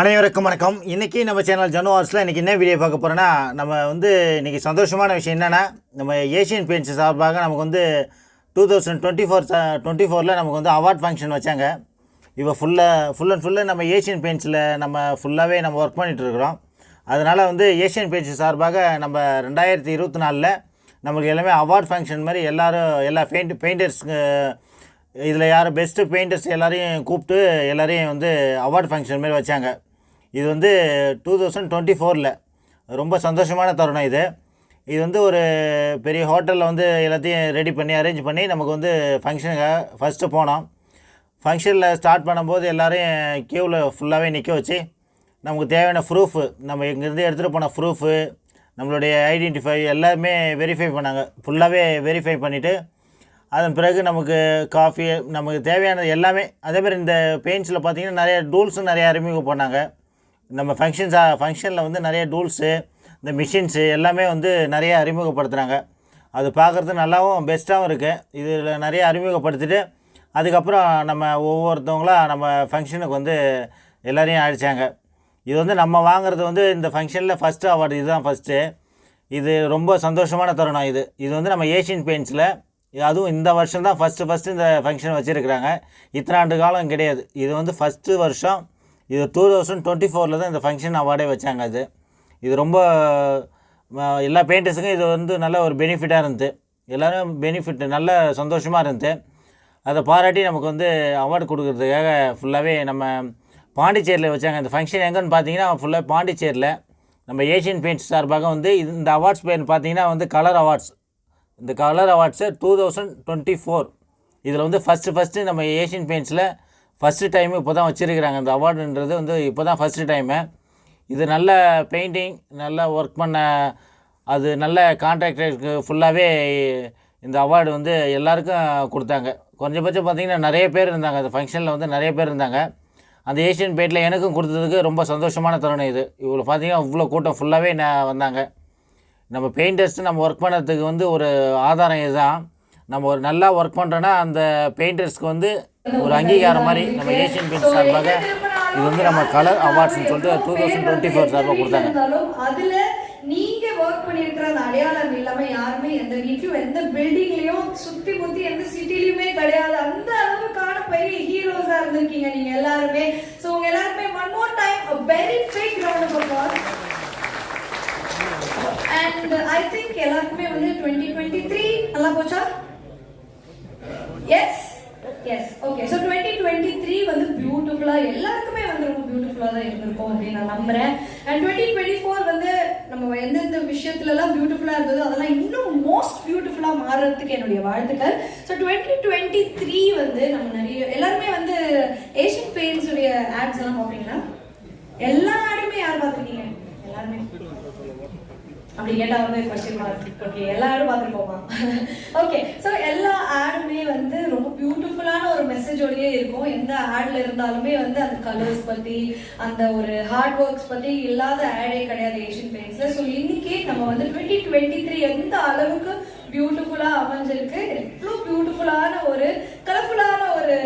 அனைவருக்கும் வணக்கம். இன்றைக்கி நம்ம சேனல் ஜனு இன்றைக்கி என்ன வீடியோ பார்க்க போகிறோன்னா நம்ம வந்து இன்றைக்கி சந்தோஷமான விஷயம் என்னென்னா நம்ம ஏஷியன் பெயிண்ட்ஸ் சார்பாக நமக்கு வந்து two thousand twenty four twenty ஃபோரில் நமக்கு வந்து அவார்ட் ஃபங்க்ஷன் வச்சாங்க. இப்போ ஃபுல்லாக ஃபுல் அண்ட் ஃபுல்லாக நம்ம ஏஷியன் பெயிண்ட்ஸில் நம்ம ஃபுல்லாகவே நம்ம ஒர்க் பண்ணிகிட்டு இருக்கிறோம். அதனால் வந்து ஏஷியன் பெயிண்ட்ஸ் சார்பாக நம்ம ரெண்டாயிரத்தி இருபத்தி நாலில் நமக்கு எல்லாமே அவார்ட் ஃபங்க்ஷன் மாதிரி எல்லோரும் எல்லா பெயிண்ட் பெயிண்டர்ஸ்க்கு இதில் யார் பெஸ்ட்டு பெயிண்டர்ஸ் எல்லாரையும் கூப்பிட்டு எல்லோரையும் வந்து அவார்ட் ஃபங்க்ஷன் மாதிரி வச்சாங்க. இது வந்து டூ தௌசண்ட் டுவெண்ட்டி ஃபோரில் ரொம்ப சந்தோஷமான தருணம் இது. இது வந்து ஒரு பெரிய ஹோட்டலில் வந்து எல்லாத்தையும் ரெடி பண்ணி அரேஞ்ச் பண்ணி நமக்கு வந்து ஃபங்க்ஷனுக்காக ஃபஸ்ட்டு போனோம். ஃபங்க்ஷனில் ஸ்டார்ட் பண்ணும்போது எல்லோரையும் க்யூவில் ஃபுல்லாகவே நிற்க வச்சு நமக்கு தேவையான ப்ரூஃபு நம்ம இங்கேருந்து எடுத்துகிட்டு போன ப்ரூஃபு நம்மளுடைய ஐடென்டிஃபை எல்லாமே வெரிஃபை பண்ணாங்க. ஃபுல்லாகவே வெரிஃபை பண்ணிவிட்டு அதன் பிறகு நமக்கு காஃபி நமக்கு தேவையானது எல்லாமே அதேமாதிரி இந்த பெயிண்ட்ஸில் பார்த்திங்கன்னா நிறைய டூல்ஸும் நிறைய அறிமுகம் பண்ணாங்க நம்ம ஃபங்க்ஷன்ஸா ஃபங்க்ஷனில் வந்து நிறைய டூல்ஸு இந்த மிஷின்ஸு எல்லாமே வந்து நிறைய அறிமுகப்படுத்துகிறாங்க அது பார்க்குறது நல்லாவும் பெஸ்ட்டாகவும் இருக்குது இதில் நிறைய அறிமுகப்படுத்திட்டு அதுக்கப்புறம் நம்ம ஒவ்வொருத்தவங்களாம் நம்ம ஃபங்க்ஷனுக்கு வந்து எல்லோரையும் அழைச்சாங்க. இது வந்து நம்ம வாங்குறது வந்து இந்த ஃபங்க்ஷனில் ஃபஸ்ட்டு அவார்டு இதுதான் ஃபஸ்ட்டு இது ரொம்ப சந்தோஷமான தருணம் இது. இது வந்து நம்ம ஏஷியன் பெயிண்ட்ஸில் அதுவும் இந்த வருஷம் தான் ஃபஸ்ட்டு ஃபஸ்ட்டு இந்த ஃபங்க்ஷன் வச்சுருக்குறாங்க. இத்தனை ஆண்டு காலம் கிடையாது. இது வந்து ஃபஸ்ட்டு வருஷம் இது டூ தௌசண்ட் டுவெண்ட்டி ஃபோரில் தான் இந்த ஃபங்க்ஷன் அவார்டே வச்சாங்க அது. இது ரொம்ப எல்லா பெயிண்டர்ஸுக்கும் இது வந்து நல்ல ஒரு பெனிஃபிட்டாக இருந்தது. எல்லோரும் பெனிஃபிட் நல்ல சந்தோஷமாக இருந்தது. அதை பாராட்டி நமக்கு வந்து அவார்டு கொடுக்குறதுக்காக ஃபுல்லாகவே நம்ம பாண்டிச்சேரியில் வச்சாங்க. இந்த ஃபங்க்ஷன் எங்கன்னு பார்த்தீங்கன்னா ஃபுல்லாக பாண்டிச்சேரியில் நம்ம ஏஷியன் பெயிண்ட்ஸ் சார்பாக வந்து இது இந்த அவார்ட்ஸ் பேர் பார்த்தீங்கன்னா வந்து கலர் அவார்ட்ஸ் இந்த colour awards two thousand twenty four இதில் வந்து ஃபஸ்ட்டு ஃபஸ்ட்டு நம்ம ஏஷியன் பெயிண்ட்ஸில் ஃபஸ்ட்டு டைமு இப்போ தான் வச்சுருக்கிறாங்க. இந்த அவார்டுன்றது வந்து இப்போ தான் ஃபஸ்ட்டு டைமு இது நல்ல பெயிண்டிங் நல்ல ஒர்க் பண்ண அது நல்ல கான்ட்ராக்டருக்கு ஃபுல்லாகவே இந்த அவார்டு வந்து எல்லாருக்கும் கொடுத்தாங்க. குறைஞ்சபட்சம் பார்த்திங்கன்னா நிறைய பேர் இருந்தாங்க. அந்த ஃபங்க்ஷனில் வந்து நிறைய பேர் இருந்தாங்க. அந்த ஏஷியன் பெயிண்டில் எனக்கும் கொடுத்ததுக்கு ரொம்ப சந்தோஷமான தருணம் இது. இவ்வளோ பார்த்தீங்கன்னா இவ்வளோ கூட்டம் ஃபுல்லாகவே நான் வந்தாங்க. நம்ம பெயிண்டர்ஸ் நம்ம ஒர்க் பண்ணுறதுக்கு வந்து ஒரு ஆதாரம் இதுதான். நம்ம ஒரு நல்லா ஒர்க் பண்ணுறோன்னா அந்த பெயிண்டர்ஸ்க்கு வந்து ஒரு அங்கீகாரம் மாதிரி நம்ம ஏஷியன் பெயிண்ட் சார்பாக இது வந்து நம்ம கலர் அவார்ட்ஸ்னு சொல்லிட்டு டூ தௌசண்ட் டுவெண்ட்டி ஃபோர் சார்பாக கொடுத்தாங்க. அதில் நீங்கள் ஒர்க் பண்ணியிருக்கிற அந்த அடையாளம் இல்லாமல் யாருமே எந்த வீட்லையும் எந்த பில்டிங்லையும் சுற்றி முற்றி எந்த சிட்டிலையுமே கிடையாது. அந்த அளவுக்கான பெரிய ஹீரோஸாக இருந்திருக்கீங்க நீங்கள் எல்லாருமே. ஸோ உங்கள் எல்லாருமே one more time very big round of of and I think எல்லாருக்குமே வந்து 2023 நல்லா போச்சா? Yes yes okay so twenty twenty three வந்து பியூட்டிஃபுல்லாக எல்லாருக்குமே வந்து ரொம்ப பியூட்டிஃபுல்லாக தான் இருந்திருக்கும் அப்படின்னு நான் நம்புறேன். அண்ட் டுவெண்ட்டி டுவெண்ட்டி ஃபோர் வந்து நம்ம எந்தெந்த விஷயத்துலலாம் பியூட்டிஃபுல்லாக இருந்ததோ அதெல்லாம் இன்னும் மோஸ்ட் பியூட்டிஃபுல்லாக மாறுறதுக்கு என்னுடைய வாழ்த்துக்கள். ஸோ டுவெண்ட்டி டுவெண்ட்டி த்ரீ வந்து நம்ம நிறைய எல்லாருமே வந்து ஏஷியன் பெயிண்ட்ஸ் உடைய ஆட்ஸ் எல்லாம் பார்ப்பீங்களா? எல்லா ஆடுமே யார் பார்த்துருக்கீங்க? எல்லாருமே. அப்படி கேட்டா வந்து கொஸ்டின் மார்க் ஓகே எல்லா பார்த்துருக்கோமா ஓகே ஸோ எல்லா ஆடுமே வந்து ரொம்ப பியூட்டிஃபுல்லான ஒரு மெசேஜோடயே இருக்கும். எந்த ஆட்ல இருந்தாலுமே வந்து அந்த கலர்ஸ் பற்றி அந்த ஒரு ஹார்ட் ஒர்க்ஸ் பற்றி இல்லாத ஆடே கிடையாது ஏஷியன் பெயிண்ட்ஸ்ல ஸோ இன்னைக்கு நம்ம வந்து டுவெண்ட்டி டுவெண்ட்டி த்ரீ எந்த அளவுக்கு பியூட்டிஃபுல்லாக அமைஞ்சிருக்கு? எவ்வளோ பியூட்டிஃபுல்லான ஒரு கலர்ஃபுல்லான ஒரு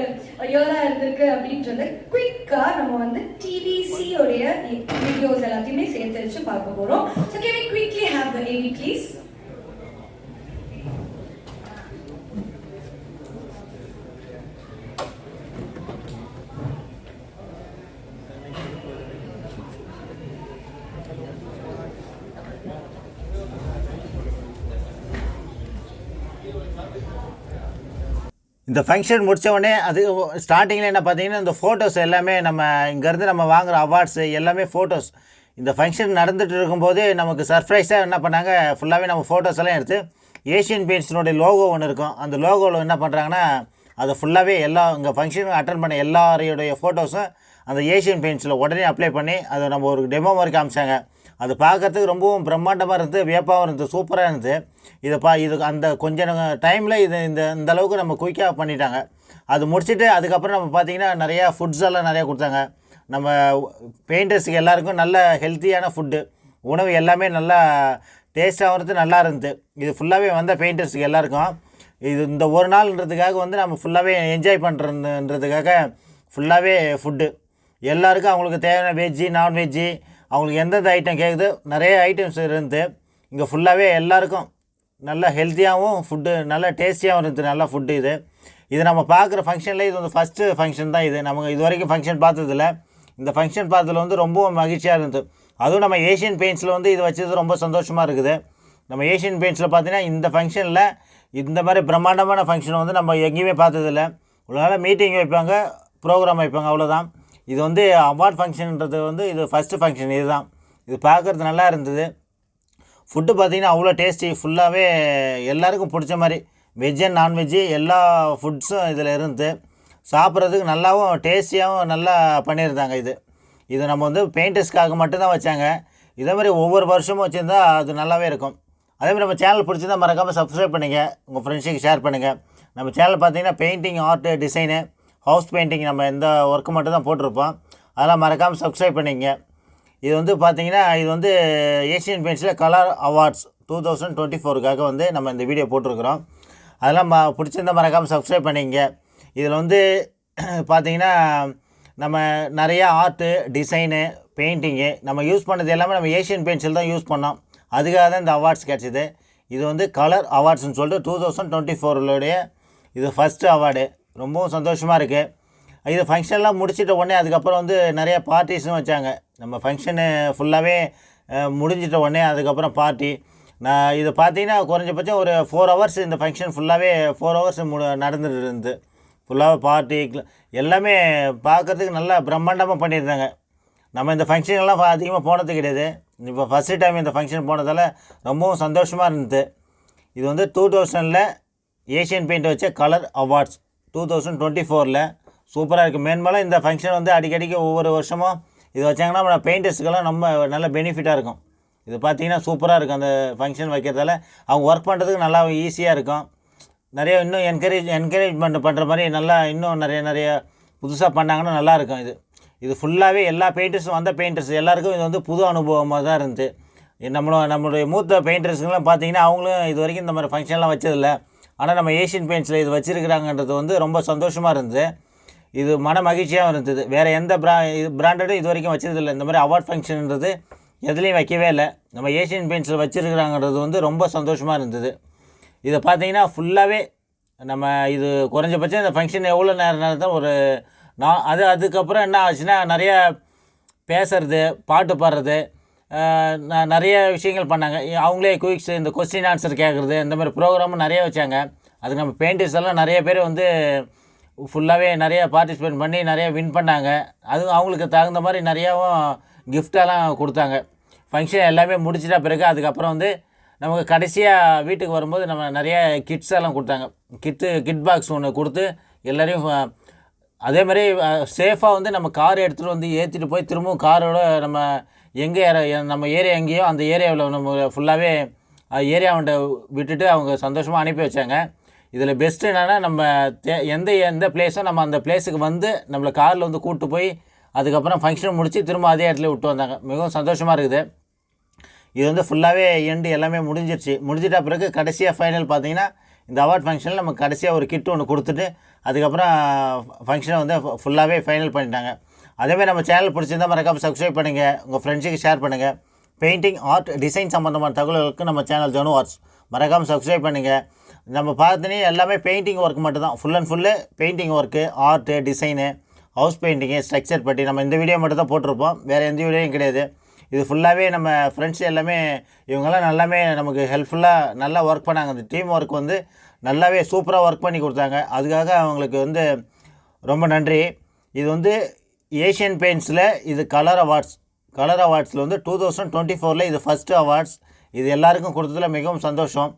இயரா இருந்திருக்கு அப்படின்றத குயிக்கா நம்ம வந்து டிவிசி உடைய வீடியோஸ் எல்லாத்தையுமே சேர்த்து வச்சு பார்க்க போறோம். So can we quickly have the AV please இந்த ஃபங்க்ஷன் முடிச்ச உடனே அது ஸ்டார்டிங்கில் என்ன பார்த்தீங்கன்னா இந்த ஃபோட்டோஸ் எல்லாமே நம்ம இங்கேருந்து நம்ம வாங்குகிற அவார்ட்ஸு எல்லாமே ஃபோட்டோஸ் இந்த ஃபங்க்ஷன் நடந்துகிட்டு இருக்கும்போது நமக்கு சர்ப்ரைஸாக என்ன பண்ணாங்க? ஃபுல்லாகவே நம்ம ஃபோட்டோஸ் எல்லாம் எடுத்து ஏஷியன் பெயிண்ட்ஸினுடைய லோகோ ஒன்று இருக்கும். அந்த லோகோவில் என்ன பண்ணுறாங்கன்னா அதை ஃபுல்லாகவே எல்லா இங்கே ஃபங்க்ஷன் அட்டன் பண்ண எல்லாரையுடைய ஃபோட்டோஸும் அந்த ஏஷியன் பெயிண்ட்ஸில் உடனே அப்ளை பண்ணி அதை நம்ம ஒரு டெமோ மாதிரி காமிச்சாங்க. அது பார்க்கறதுக்கு ரொம்பவும் பிரம்மாண்டமாக இருந்தது வியப்பாகவும் இருந்தது சூப்பராக இருந்தது. இதை பா இது அந்த கொஞ்ச டைமில் இது இந்த இந்த அளவுக்கு நம்ம குயிக்காக பண்ணிட்டாங்க. அது முடிச்சுட்டு அதுக்கப்புறம் நம்ம பார்த்தீங்கன்னா நிறையா ஃபுட்ஸ் எல்லாம் நிறையா கொடுத்தாங்க. நம்ம பெயிண்டர்ஸுக்கு எல்லாருக்கும் நல்ல ஹெல்த்தியான ஃபுட்டு உணவு எல்லாமே நல்லா டேஸ்ட்டாகவும் நல்லா இருந்தது. இது ஃபுல்லாகவே வந்த பெயிண்டர்ஸுக்கு எல்லாருக்கும். இது இந்த ஒரு நாள்ன்றதுக்காக வந்து நம்ம ஃபுல்லாகவே என்ஜாய் பண்ணுறதுன்றதுக்காக ஃபுல்லாகவே ஃபுட்டு எல்லாருக்கும் அவங்களுக்கு தேவையான வெஜ்ஜு நான்வெஜ்ஜு அவங்களுக்கு எந்தெந்த ஐட்டம் கேட்குது நிறைய ஐட்டம்ஸ் இருந்து இங்கே ஃபுல்லாகவே எல்லாருக்கும் நல்ல ஹெல்த்தியாகவும் ஃபுட்டு நல்ல டேஸ்டியாகவும் இருந்தது நல்ல ஃபுட்டு இது. இது நம்ம பார்க்குற ஃபங்க்ஷனில் இது வந்து ஃபஸ்ட்டு ஃபங்க்ஷன் தான் இது. நமக்கு இது வரைக்கும் ஃபங்க்ஷன் பார்த்ததில்ல. இந்த ஃபங்க்ஷன் பார்த்ததுல வந்து ரொம்ப மகிழ்ச்சியாக இருந்தது. அதுவும் நம்ம ஏஷியன் பெயிண்ட்ஸில் வந்து இது வச்சது ரொம்ப சந்தோஷமாக இருக்குது. நம்ம ஏஷியன் பெயிண்ட்ஸில் பார்த்தீங்கன்னா இந்த ஃபங்க்ஷனில் இந்த மாதிரி பிரம்மாண்டமான ஃபங்க்ஷன் வந்து நம்ம எங்கேயுமே பார்த்ததில்ல. உங்களால் மீட்டிங் வைப்பாங்க ப்ரோக்ராம் வைப்பாங்க அவ்வளோதான் இது வந்து அவார்ட் ஃபங்க்ஷன்ன்றது வந்து இது ஃபஸ்ட்டு ஃபங்க்ஷன் இதுதான். இது பார்க்குறது நல்லா இருந்தது. ஃபுட்டு பார்த்திங்கன்னா அவ்வளோ டேஸ்டி ஃபுல்லாகவே எல்லாருக்கும் பிடிச்ச மாதிரி. வெஜ் அண்ட் நான்வெஜ்ஜு எல்லா ஃபுட்ஸும் இதில் இருந்து சாப்பிட்றதுக்கு நல்லாவும் டேஸ்டியாகவும் நல்லா பண்ணியிருந்தாங்க இது. இது நம்ம வந்து பெயிண்டர்ஸ்க்காக மட்டும்தான் வச்சாங்க. இதே மாதிரி ஒவ்வொரு வருஷமும் வச்சுருந்தா அது நல்லாவே இருக்கும். அதே மாதிரி நம்ம சேனல் பிடிச்சிருந்தா மறக்காமல் சப்ஸ்கிரைப் பண்ணுங்கள் உங்கள் ஃப்ரெண்ட்ஸுக்கு ஷேர் பண்ணுங்கள் நம்ம சேனல் பார்த்தீங்கன்னா painting art design house painting நம்ம இந்த ஒர்க்கு மட்டும் தான் போட்டிருப்போம். அதெல்லாம் மறக்காமல் சப்ஸ்கிரைப் பண்ணிங்க. இது வந்து பார்த்தீங்கன்னா இது வந்து Asian பெயிண்ட்ஸில் colour awards two thousand twenty ஃபோருக்காக வந்து நம்ம இந்த வீடியோ போட்டிருக்கிறோம். அதெல்லாம் ம பிடிச்சிருந்தா மறக்காமல் சப்ஸ்கிரைப் பண்ணிங்க. இதில் வந்து பார்த்திங்கன்னா நம்ம நிறையா ஆர்ட்டு டிசைனு பெயிண்டிங்கு நம்ம யூஸ் பண்ணது எல்லாமே நம்ம ஏஷியன் பெயிண்ட்ஸில் தான் யூஸ் பண்ணோம். அதுக்காக தான் இந்த அவார்ட்ஸ் கிடச்சிது. இது வந்து கலர் அவார்ட்ஸ்னு சொல்லிட்டு டூ தௌசண்ட் டுவெண்ட்டி ஃபோருடைய இது ஃபஸ்ட்டு அவார்டு ரொம்பவும் சந்தோஷமாக இருக்குது இது ஃபங்க்ஷன்லாம் முடிச்சிட்ட உடனே அதுக்கப்புறம் வந்து நிறைய பார்ட்டிஸும் வச்சாங்க. நம்ம ஃபங்க்ஷனு ஃபுல்லாகவே முடிஞ்சிட்ட உடனே அதுக்கப்புறம் பார்ட்டி நான் இது பார்த்தீங்கன்னா குறைஞ்சபட்சம் ஒரு ஃபோர் ஹவர்ஸ் இந்த ஃபங்க்ஷன் ஃபுல்லாகவே ஃபோர் ஹவர்ஸ் மு நடந்துட்டு இருந்து ஃபுல்லாக பார்ட்டி எல்லாமே பார்க்குறதுக்கு நல்லா பிரம்மாண்டமாக பண்ணியிருந்தாங்க. நம்ம இந்த ஃபங்க்ஷன்லாம் அதிகமாக போனது கிடையாது. இப்போ ஃபஸ்ட்டு டைம் இந்த ஃபங்க்ஷன் போனதால் ரொம்பவும் சந்தோஷமாக இருந்தது. இது வந்து டூ தௌசண்டில் ஏஷியன் பெயிண்ட் வச்ச colour awards two thousand twenty ஃபோரில் சூப்பராக இருக்குது மேன்மேலும் இந்த ஃபங்க்ஷன் வந்து அடிக்கடிக்கு ஒவ்வொரு வருஷமும் இது வச்சாங்கன்னா நம்ம பெயிண்டர்ஸுக்கெல்லாம் ரொம்ப நல்ல பெனிஃபிட்டாக இருக்கும். இது பார்த்தீங்கன்னா சூப்பராக இருக்கும் அந்த ஃபங்க்ஷன் வைக்கிறதால. அவங்க ஒர்க் பண்ணுறதுக்கு நல்லா ஈஸியாக இருக்கும். நிறைய இன்னும் என்கரேஜ் என்கரேஜ்மெண்ட் பண்ணுற மாதிரி நல்லா இன்னும் நிறைய நிறைய புதுசாக பண்ணாங்கன்னா நல்லாயிருக்கும் இது. இது ஃபுல்லாகவே எல்லா பெயிண்டர்ஸும் வந்த பெயிண்டர்ஸ் எல்லாருக்கும் இது வந்து புது அனுபவமாக தான் இருந்துச்சு. இது நம்மளோட நம்மளுடைய மூத்த பெயிண்டர்ஸுங்கெல்லாம் பார்த்தீங்கன்னா அவங்களும் இது வரைக்கும் இந்த மாதிரி ஃபங்க்ஷன்லாம் வச்சதில்லை. ஆனால் நம்ம ஏஷியன் பெயிண்ட்ஸில் இது வச்சுருக்கிறாங்கன்றது வந்து ரொம்ப சந்தோஷமாக இருந்தது. இது மன மகிழ்ச்சியாகவும் இருந்தது. வேறு எந்த பிரா இது பிராண்டடும் இது வரைக்கும் வச்சதில்லை. இந்த மாதிரி அவார்ட் ஃபங்க்ஷன்ன்றது எதுலேயும் வைக்கவே இல்லை. நம்ம ஏஷியன் பெயிண்ட்ஸில் வச்சுருக்கிறாங்கன்றது வந்து ரொம்ப சந்தோஷமாக இருந்தது. இதை பார்த்தீங்கன்னா ஃபுல்லாகவே நம்ம இது குறைஞ்சபட்சம் இந்த ஃபங்க்ஷன் எவ்வளோ நேரம் நேரம் ஒரு நான் அது அதுக்கப்புறம் என்ன ஆச்சுன்னா நிறைய பேசுறது பாட்டு பாடுறது நிறைய விஷயங்கள் பண்ணாங்க. அவங்களே குயிக்ஸ் இந்த கொஸ்டின் ஆன்சர் கேட்குறது இந்த மாதிரி ப்ரோக்ராமும் நிறைய வச்சாங்க. அதுக்கு நம்ம பெயிண்டர்ஸ் எல்லாம் நிறைய பேர் வந்து ஃபுல்லாகவே நிறைய பார்ட்டிசிபேட் பண்ணி நிறைய வின் பண்ணாங்க. அதுவும் அவங்களுக்கு தகுந்த மாதிரி நிறையாவும் கிஃப்டெல்லாம் கொடுத்தாங்க. ஃபங்க்ஷன் எல்லாமே முடிச்சிட்ட பிறகு அதுக்கப்புறம் வந்து நமக்கு கடைசியாக வீட்டுக்கு வரும்போது நம்ம நிறைய கிட்ஸ் எல்லாம் கொடுத்தாங்க. கிட்டு கிட் பாக்ஸ் ஒன்று கொடுத்து எல்லோரையும் அதே மாதிரி சேஃபாக வந்து நம்ம கார் எடுத்துகிட்டு வந்து ஏற்றிட்டு போய் திரும்பவும் காரோட நம்ம எங்கே ஏற நம்ம ஏரியா எங்கேயோ அந்த ஏரியாவில் நம்ம ஃபுல்லாகவே ஏரியாவுண்ட விட்டுட்டு அவங்க சந்தோஷமாக அனுப்பி வச்சாங்க. இதில் பெஸ்ட்டு என்னென்னா நம்ம தே எந்த எந்த பிளேஸோ நம்ம அந்த பிளேஸுக்கு வந்து நம்மளை காரில் வந்து கூப்பிட்டு போய் அதுக்கப்புறம் ஃபங்க்ஷன் முடித்து திரும்ப அதே இடத்துல விட்டு வந்தாங்க. மிகவும் சந்தோஷமாக இருக்குது. இது வந்து ஃபுல்லாகவே எண்டு எல்லாமே முடிஞ்சிருச்சு. முடிஞ்சிட்ட பிறகு கடைசியாக ஃபைனல் பார்த்தீங்கன்னா இந்த அவார்ட் ஃபங்க்ஷனில் நம்ம கடைசியாக ஒரு கிட் ஒன்று கொடுத்துட்டு அதுக்கப்புறம் ஃபங்க்ஷனை வந்து ஃபுல்லாகவே ஃபைனல் பண்ணிட்டாங்க. அதேமாதிரி நம்ம சேனல் பிடிச்சிருந்தா மறக்காமல் சப்ஸ்கிரைப் பண்ணுங்கள் உங்கள் ஃப்ரெண்ட்ஸுக்கு ஷேர் பண்ணுங்கள் பெயிண்டிங் ஆர்ட் டிசைன் சம்மந்தமான தகவல்களுக்கு நம்ம சேனல் ஜோனு ஆர்ட்ஸ் மறக்காமல் சப்ஸ்கிரைப் பண்ணுங்கள் நம்ம பார்த்தனே எல்லாமே பெயிண்டிங் ஒர்க் மட்டும்தான். Full and full painting work art design house painting structure பற்றி நம்ம இந்த வீடியோ மட்டும் தான் போட்டிருப்போம். வேறு எந்த வீடியோயும் கிடையாது. இது ஃபுல்லாகவே நம்ம ஃப்ரெண்ட்ஸ் எல்லாமே இவங்கெல்லாம் நல்லாமே நமக்கு ஹெல்ப்ஃபுல்லாக நல்லா ஒர்க் பண்ணாங்க. அந்த டீம் ஒர்க் வந்து நல்லாவே சூப்பராக ஒர்க் பண்ணி கொடுத்தாங்க. அதுக்காக அவங்களுக்கு வந்து ரொம்ப நன்றி. இது வந்து ஏஷியன் பெயிண்ட்ஸில் இது கலர் அவார்ட்ஸ் கலர் அவார்ட்ஸில் வந்து டூ தௌசண்ட் டுவெண்ட்டி ஃபோரில் இது ஃபஸ்ட்டு அவார்ட்ஸ் இது எல்லாருக்கும் கொடுத்ததில் மிகவும் சந்தோஷம்.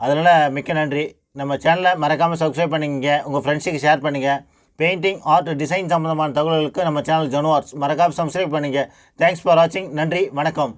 அதனால் மிக்க நன்றி. நம்ம சேனலை மறக்காமல் சப்ஸ்கிரைப் பண்ணிக்கங்க. உங்கள் ஃப்ரெண்ட்ஸுக்கு ஷேர் பண்ணுங்கள் பெயிண்டிங் ஆர்ட் டிசைன் சம்மந்தமான தகவல்களுக்கு நம்ம சேனல் ஜனு மறக்காமல் சப்ஸ்கிரைப் பண்ணுங்கள் தேங்க்ஸ் ஃபார் வாட்சிங் நன்றி. வணக்கம்.